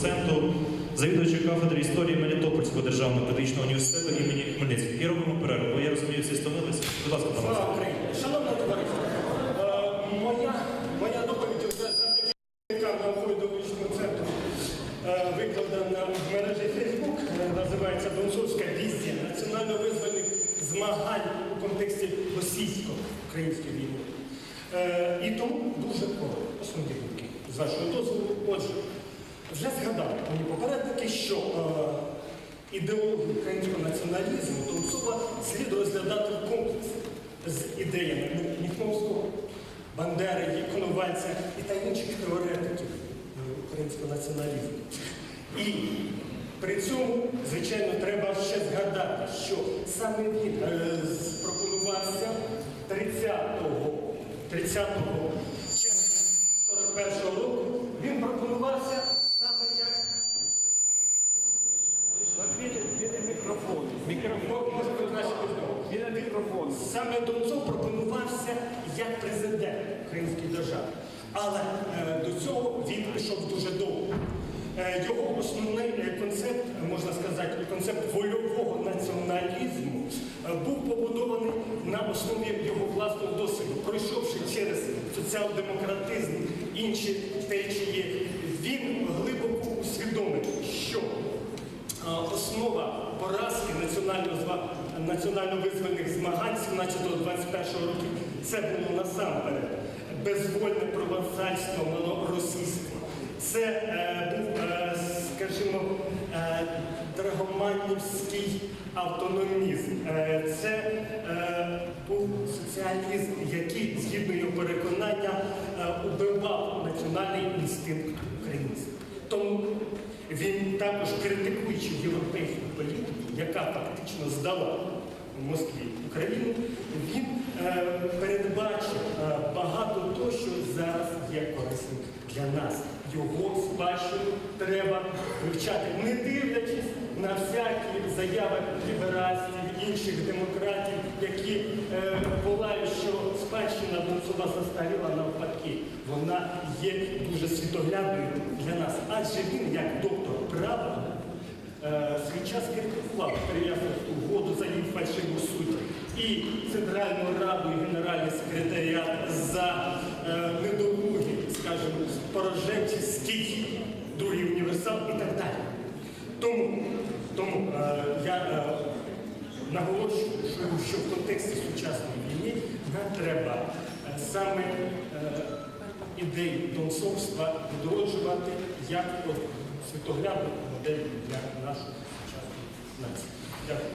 доценту, завідувачу кафедри історії Мелітопольського державного педагогічного університету імені Хмельницького. І робимо перерву, бо я розумію, всі стомилися. Будь ласка, пане. Шановне товариство, е, моя, моя доповідь вже завдяки науково-довічного центру е, викладена в мережі е, називається Донцовська візія національно-визвольних змагань у контексті російсько-української війни. Е, І тому дуже коротко, основні думки, з вашого дозволу. Отже, що е, ідеологію українського націоналізму Донцова слід розглядати в комплексі з ідеями Міхновського, Бандери, Коновальця і та інших теоретиків е, українського націоналізму. І при цьому, звичайно, треба ще згадати, що саме він е, пропонувався 30-го 30 червня 41-го року, він пропонувався саме як Біля мікрофону. Мікрофон. Саме Донцов пропонувався як президент Української держави. Але е, до цього він пішов дуже довго. Е, його основний е, концепт, е, можна сказати, концепт вольового націоналізму е, був побудований на основі його власного досвіду. Пройшовши через соціал-демократизм, інші течії, він національно-визвольних змагань 17-21 років це було насамперед безвольне провансальство малоросійство. Це е, був, е, скажімо, е, драгоманівський автономізм. Е, це е, був соціалізм, який, згідно його переконання, е, убивав національний інстинкт українців. Тому він також критикуючи європейську політику, яка фактично здала в Москві Україну, він е, передбачив е, багато того, що зараз є корисним для нас. Його спадщину треба вивчати, не дивлячись на всякі заяви ліберастів, інших демократів, які е, волають, що спадщина Донцова застаріла навпаки. Вона є дуже світоглядною для нас. Адже він, як доктор права, е, свій час критикував Переяславську угоду секретаріат за е, недолугі, скажімо, пораженчі другий універсал і так далі. Тому тому е, я е, наголошую, що в контексті сучасної війни нам треба е, саме е, ідеї донцовства відроджувати як світоглядну модель для нашої сучасної нації. Дякую.